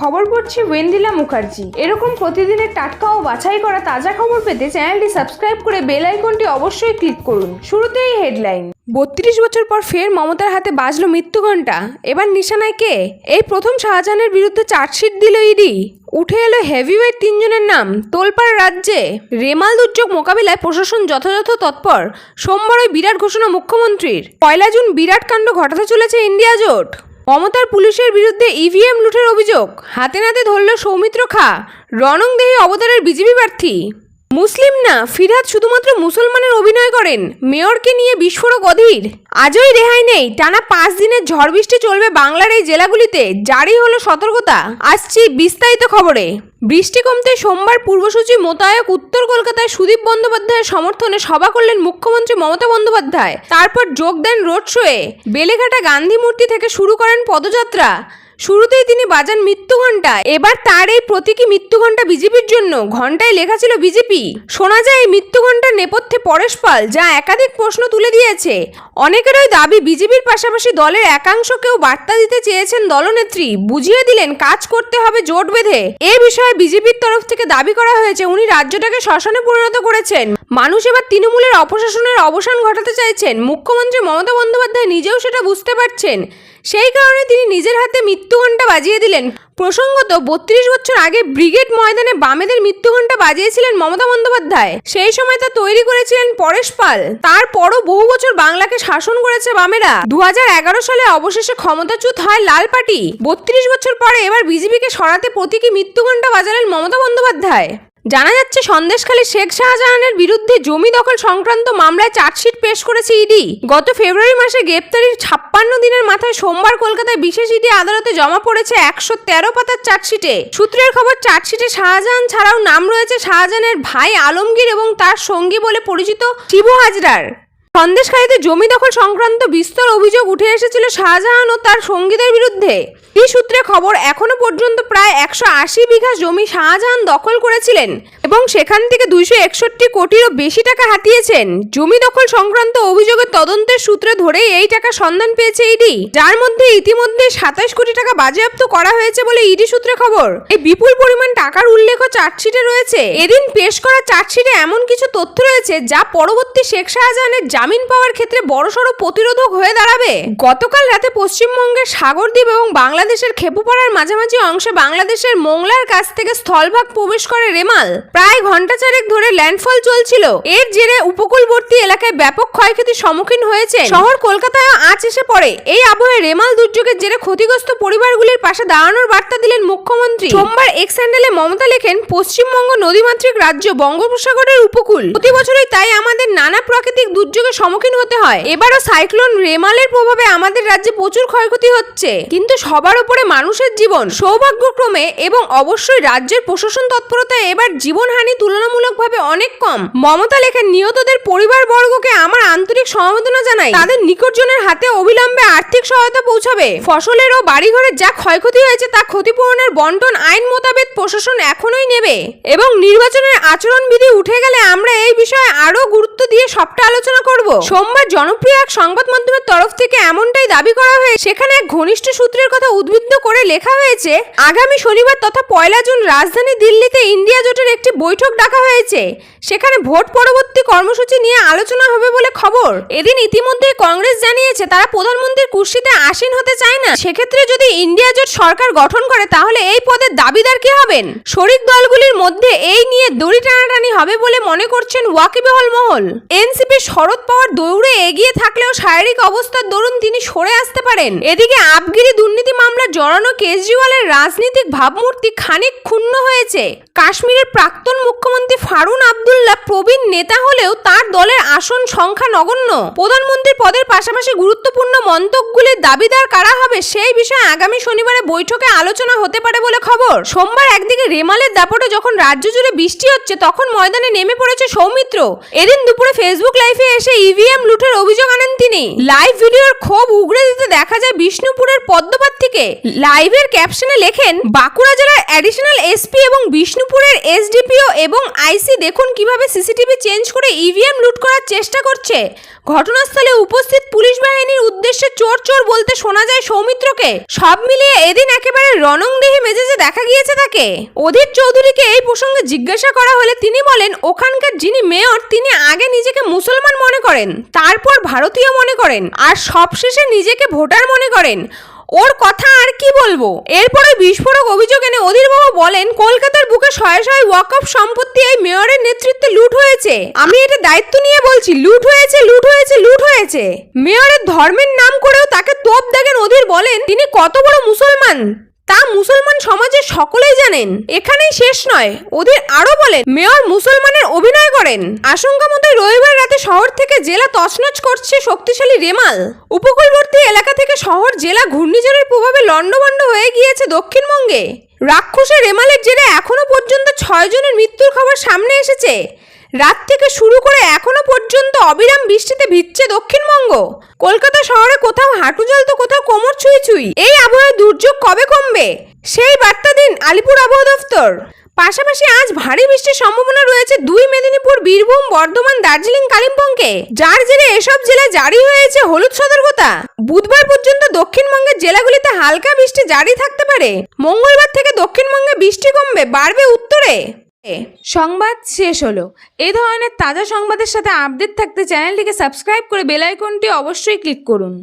খবর পড়ছি ওয়েন্দিলা মুখার্জি। এরকম প্রতিদিনের টাটকা ও বাছাই করা তাজা খবর পেতে চ্যানেলটি সাবস্ক্রাইব করে বেল আইকনটি অবশ্যই ক্লিক করুন। শুরুতেই হেডলাইন। বত্রিশ বছর পর ফের মমতার হাতে বাজলো মৃত্যু ঘণ্টা। এবার নিশানায় কে? এই প্রথম শাহজাহানের বিরুদ্ধে চার্জশিট দিল ইডি। উঠে এলো হেভিওয়েট তিনজনের নাম। তোলপাড় রাজ্যে রেমাল দুর্যোগ মোকাবিলায় প্রশাসন যথাযথ তৎপর। সোমবার ওই বিরাট ঘোষণা মুখ্যমন্ত্রীর। পয়লা জুন বিরাট কাণ্ড ঘটাতে চলেছে ইন্ডিয়া জোট। মমতার পুলিশের বিরুদ্ধে ইভিএম লুঠের অভিযোগ। হাতে নাতে ধরল সৌমিত্র খা। রণংদেহী অবতারের বিজেপি প্রার্থী। মুসলিম না ফিরহাদ শুধুমাত্র মুসলমানের অভিনয় করেন। মেয়রকে নিয়ে বিস্ফোরক অধীর। আজই রেহাই নেই। টানা পাঁচ দিনের ঝড় বৃষ্টি চলবে বাংলার এই জেলাগুলিতে। জারি হলো সতর্কতা। আসছি বিস্তারিত খবরে। বৃষ্টি কমতে সোমবার পূর্বসূচি মোতায়েক উত্তর কলকাতায় সুদীপ বন্দ্যোপাধ্যায়ের সমর্থনে সভা করলেন মুখ্যমন্ত্রী মমতা বন্দ্যোপাধ্যায়। তারপর যোগ দেন রোড শোয়ে। বেলেঘাটা গান্ধী মূর্তি থেকে শুরু করেন পদযাত্রা। শুরুতেই তিনি বাজান মৃত্যু ঘণ্টা, এবার তার এই প্রতীকী মৃত্যু ঘণ্টা বিজেপির জন্য, ঘণ্টায় লেখা ছিল বিজেপি। শোনা যায় এই মৃত্যু ঘণ্টার নেপথ্যে পরেশ পাল, যা একাধিক প্রশ্ন তুলে দিয়েছে। অনেকেরই দাবি, বিজেপির পাশাপাশি দলের একাংশকেও বার্তা দিতে চেয়েছেন দলনেত্রী। বুঝিয়ে দিলেন, কাজ করতে হবে জোট বেঁধে। এ বিষয়ে বিজেপির তরফ থেকে দাবি করা হয়েছে, উনি রাজ্যটাকে শ্মশানে পরিণত করেছেন। মানুষ এবার তৃণমূলের অপশাসনের অবসান ঘটাতে চাইছেন। মুখ্যমন্ত্রী মমতা বন্দ্যোপাধ্যায় নিজেও সেটা বুঝতে পারছেন। সেই কারণে তিনি নিজের হাতে মৃত্যুঘণ্টা বাজিয়ে দিলেন। প্রসঙ্গত, বত্রিশ বছর আগে ব্রিগেড ময়দানে বামেদের মৃত্যুঘণ্টা বাজিয়েছিলেন মমতা বন্দ্যোপাধ্যায়। সেই সময় তা তৈরি করেছিলেন পরেশ পাল। তারপরও বহু বছর বাংলাকে শাসন করেছে বামেরা। দু হাজার এগারো সালে অবশেষে ক্ষমতাচ্যুত হয় লাল পার্টি। বত্রিশ বছর পরে এবার বিজেপিকে সরাতে প্রতীকী মৃত্যুঘণ্টা বাজালেন মমতা বন্দ্যোপাধ্যায়। জানা যাচ্ছে সন্দেশখালী শেখ শাহজাহানের বিরুদ্ধে জমি দখল সংক্রান্ত মামলায় চার্জশিট পেশ করেছে ইডি। গত ফেব্রুয়ারি মাসে গ্রেপ্তারির ছাপ্পান্ন দিনের মাথায় সোমবার কলকাতায় বিশেষ ইডি আদালতে জমা পড়েছে একশো তেরো পাতার চার্জশিটে। সূত্রের খবর, চার্জশিটে শাহজাহান ছাড়াও নাম রয়েছে শাহজাহানের ভাই আলমগীর এবং তার সঙ্গী বলে পরিচিত শিবু হাজরার। সন্দেশখালীতে জমি দখল সংক্রান্ত বিস্তর অভিযোগ উঠে এসেছিল শাহজাহান ও তার সঙ্গীদের বিরুদ্ধে। এই সূত্রে খবর, এখনও পর্যন্ত প্রায় একশো আশি বিঘা জমি শাহজাহান দখল করেছিলেন। এবং সেখান থেকে দুইশো একষট্টি কোটিরও বেশি টাকা হাতিয়েছেন। জমি দখল সংক্রান্ত অভিযোগের তদন্তের সূত্রে ধরেই এই টাকা সন্ধান পেয়েছে ইডি। যার মধ্যে ইতিমধ্যে সাতাশ কোটি টাকা বাজেয়াপ্ত করা হয়েছে বলে ইডি সূত্রে খবর। এই বিপুল পরিমাণ টাকার উল্লেখও চার্জশিটে রয়েছে। এদিন পেশ করা চার্জশিটে এমন কিছু তথ্য রয়েছে যা পরবর্তী শেখ শাহজাহানের জামিন পাওয়ার ক্ষেত্রে বড়সড় প্রতিরোধক হয়ে দাঁড়াবে। গতকাল রাতে পশ্চিমবঙ্গের সাগরদ্বীপ এবং বাংলাদেশের খেপুপাড়ার মাঝামাঝি অংশে বাংলাদেশের মোংলার কাছ থেকে স্থলভাগ প্রবেশ করে রেমাল। প্রায় ঘণ্টা চারেক ধরে ল্যান্ডফল চলছিল। এর জেরে উপকূলবর্তী এলাকায় ব্যাপক ক্ষয়ক্ষতির সম্মুখীন হয়েছে। শহর কলকাতায় আঁচ এসে পড়ে। এই আবহে রেমাল দুর্যোগের জেরে ক্ষতিগ্রস্ত পরিবারগুলির পাশে দাঁড়ানোর বার্তা দিলেন মুখ্যমন্ত্রী। সোমবার এক্স হ্যান্ডেলে মমতা লেখেন, পশ্চিমবঙ্গ নদীমাতৃক রাজ্য বঙ্গোপসাগরের উপকূল। প্রতি বছরই তাই আমাদের নানা প্রাকৃতিক দুর্যোগের সম্মুখীন হতে হয়। এবারও সাইক্লোন রেমালের প্রভাবে আমাদের রাজ্যে প্রচুর ক্ষয়ক্ষতি হচ্ছে। কিন্তু সবার উপরে মানুষের জীবন সৌভাগ্যক্রমে এবং অবশ্যই রাজ্যের প্রশাসন তৎপরতায় এবার জীবনহানি তুলনামূলকভাবে অনেক কম। মমতা লেখেন, নিহতদের পরিবারবর্গকে আমার আন্তরিক সমবেদনা জানাই। তাদের নিকটজনের হাতে অবিলম্বে আর্থিক সহায়তা পৌঁছাবে। ফসলের ও বাড়িঘরের যা ক্ষয়ক্ষতি হয়েছে তা ক্ষতিপূরণের বন্টন আইন মোতাবেক প্রশাসন এখনোই নেবে। এবং নির্বাচনের আচরণবিধি উঠে গেলে আমরা এই বিষয়ে আরও গুরুত্ব দিয়ে সবটা আলোচনা করব। সোমবার জনপ্রিয় এক সংবাদ মাধ্যমের তরফ থেকে এমনটাই দাবি করা হয়েছে, সেখানে এক ঘনিষ্ঠ সূত্রের কথা উদ্বুদ্ধ করে লেখা হয়েছে, আগামী শনিবার তথা পয়লা জুন রাজধানী দিল্লিতে ইন্ডিয়া জোটের একটি বৈঠক ডাকা হয়েছে। সেখানে ভোট পরবর্তী কর্মসূচি নিয়ে আলোচনা হবে বলে খবর। এদিন ইতিমধ্যে কংগ্রেস জানিয়েছে, তারা প্রধানমন্ত্রীর কুর্সিতে আসীন হতে চায় না। সেক্ষেত্রে যদি ইন্ডিয়া জোট সরকার গঠন করে, তাহলে এই পদের দাবিদার কে হবেন? শরিক দলগুলির মধ্যে এই নিয়ে দড়ি টানাটানি হবে বলে মনে করছেন ওয়াকিবহল মহল। এনসিপি শরদ পাওয়ার দৌড়ে এগিয়ে থাকলেও শারীরিক অবস্থার দরুন তিনি সরে আসতে পারেন। এদিকে আবগিরি দুর্নীতি মামলা জড়ানো কেজরিওয়ালের রাজনৈতিক ভাবমূর্তি খানিক ক্ষুণ্ণ হয়েছে। কাশ্মীরের প্রাক্তন মুখ্যমন্ত্রী ফারুন আবদুল্লাহ প্রবীণ নেতা হলেও তার দলের আসন সংখ্যা নগণ্য। প্রধানমন্ত্রীর পদের পাশাপাশি গুরুত্বপূর্ণ মন্তব্যগুলির দাবিদার কারা হবে সেই বিষয়ে আগামী শনিবারে বৈঠকে আলোচনা হতে পারে বলে খবর। সোমবার একদিকে রেমালের দাপটে যখন রাজ্য জুড়ে বৃষ্টি হচ্ছে, তখন ময়দানে নেমে পড়েছে সৌমিত্র। এদিন দুপুরে ফেসবুক লাইভে এসে ইভিএম লুটের অভিযোগ আনেন তিনি। লাইভ ভিডিওর ক্ষোভ উগড়ে দিতে দেখা যায় বিষ্ণুপুরের পদ্মপাত থেকে লাইভের ক্যাপশনে লেখেন, বাঁকুড়া জেলার অ্যাডিশনাল এসপি এবং বিষ্ণুপুরের এসডিপিও এবং আইসি দেখুন কীভাবে সিসিটিভি চেঞ্জ করে ইভিএম লুট করার চেষ্টা করছে। ঘটনাস্থলে উপস্থিত পুলিশ বাহিনীর উদ্দেশ্যে চোর চোর বলতে শোনা যায় সৌমিত্রকে। সব মিলিয়ে এদিন একেবারে রণংদেহী মেজাজে দেখা গিয়েছে তাকে। অধীর চৌধুরীকে এই প্রসঙ্গে জিজ্ঞাসা করা হলে তিনি বলেন, ওখানকার যিনি মেয়র, তিনি আগে নিজেকে মুসলমান মনে করেন, তারপর ভারতীয় মনে করেন, আর সবশেষে নিজেকে ভোটার মনে করেন। ওর কথা আর কি বলব? এরপরে বিস্ফোরক অভিযোগ এনে অধীরবাবু বলেন, কলকাতার বুকে শয়ে শয়ে ওয়াকফ সম্পত্তি এই মেয়রের নেতৃত্বে লুট হয়েছে। আমি এটা দায়িত্ব নিয়ে বলছি, লুট হয়েছে লুট হয়েছে লুট হয়েছে। মেয়রের ধর্মের নাম করেও তাকে তোপ দেখেন অধীর বলেন, তিনি কত বড় মুসলমান? তা মুসলমান সমাজে সকলেই জানেন। এখানেই শেষ নয়। ওদের আরও বলেন, মেয়র মুসলমানের অভিনয় করেন। আশঙ্কা মতো রবিবার রাতে শহর থেকে জেলা তছনছ করছে শক্তিশালী রেমাল। উপকূলবর্তী এলাকা থেকে শহর জেলা ঘূর্ণিঝড়ের প্রভাবে লণ্ডভণ্ড হয়ে গিয়েছে দক্ষিণবঙ্গে। রাক্ষসের রেমালের জেরে এখনও পর্যন্ত ছয় জনের মৃত্যুর খবর সামনে এসেছে। রাত থেকে শুরু করে এখনও পর্যন্ত অবিরাম বৃষ্টিতে ভিজছে দক্ষিণবঙ্গ। কলকাতা শহরে কোথাও হাঁটু জল তো কোথাও কোমর ছুঁই ছুঁই। এই আবহাওয়ার দুর্যোগ কবে কমবে? সেই বার্তা দিন আলিপুর আবহাওয়া দফতর। পাশাপাশি আজ ভারী বৃষ্টির সম্ভাবনা রয়েছে দুই মেদিনীপুর, বীরভূম, বর্ধমান, দার্জিলিং, কালিম্পংকে। যার জেরে এসব জেলায় জারি হয়েছে হলুদ সতর্কতা। বুধবার পর্যন্ত দক্ষিণবঙ্গের জেলাগুলিতে হালকা বৃষ্টি জারি থাকতে পারে। মঙ্গলবার থেকে দক্ষিণবঙ্গে বৃষ্টি কমবে, বাড়বে উত্তরে। সংবাদ শেষ হলো। এই ধরনের তাজা সংবাদের সাথে আপডেট থাকতে চ্যানেলটিকে সাবস্ক্রাইব করে বেল আইকনটি অবশ্যই ক্লিক করুন।